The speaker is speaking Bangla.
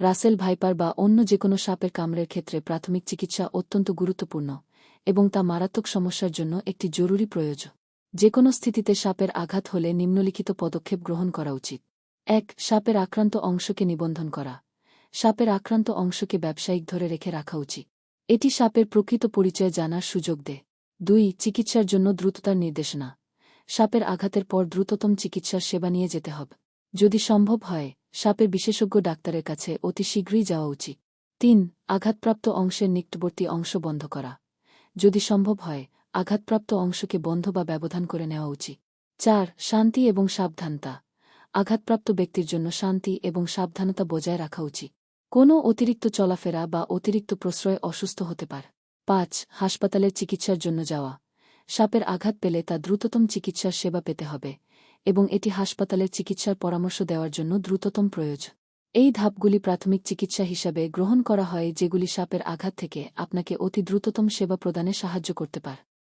রাসেল ভাইপার বা অন্য যেকোনো সাপের কামড়ের ক্ষেত্রে প্রাথমিক চিকিৎসা অত্যন্ত গুরুত্বপূর্ণ এবং তা মারাত্মক সমস্যার জন্য একটি জরুরি প্রয়োজন। যেকোনো স্থিতিতে সাপের আঘাত হলে নিম্নলিখিত পদক্ষেপ গ্রহণ করা উচিত। এক, সাপের আক্রান্ত অংশকে নিবন্ধন করা। সাপের আক্রান্ত অংশকে ব্যবসায়িক ধরে রেখে রাখা উচিত। এটি সাপের প্রকৃত পরিচয় জানার সুযোগ দেয়। দুই, চিকিৎসার জন্য দ্রুততার নির্দেশনা। সাপের আঘাতের পর দ্রুততম চিকিৎসার সেবা নিয়ে যেতে হবে। যদি সম্ভব হয় সাপের বিশেষজ্ঞ ডাক্তারের কাছে অতি শীঘ্রই যাওয়া উচিত। তিন, আঘাতপ্রাপ্ত অংশের নিকটবর্তী অংশ বন্ধ করা। যদি সম্ভব হয়, আঘাতপ্রাপ্ত অংশকে বন্ধ বা ব্যবধান করে নেওয়া উচিত। চার, শান্তি এবং সাবধানতা। আঘাতপ্রাপ্ত ব্যক্তির জন্য শান্তি এবং সাবধানতা বজায় রাখা উচিত। কোনো অতিরিক্ত চলাফেরা বা অতিরিক্ত প্রশ্রয় অসুস্থ হতে পারে। পাঁচ, হাসপাতালের চিকিৎসার জন্য যাওয়া। সাপের আঘাত পেলে তা দ্রুততম চিকিৎসার সেবা পেতে হবে। এবং এটি হাসপাতালের চিকিৎসার পরামর্শ দেওয়ার জন্য দ্রুততম প্রয়োজন। এই ধাপগুলি প্রাথমিক চিকিৎসা হিসাবে গ্রহণ করা হয়, যেগুলি সাপের আঘাত থেকে আপনাকে অতি দ্রুততম সেবা প্রদানে সাহায্য করতে পারে।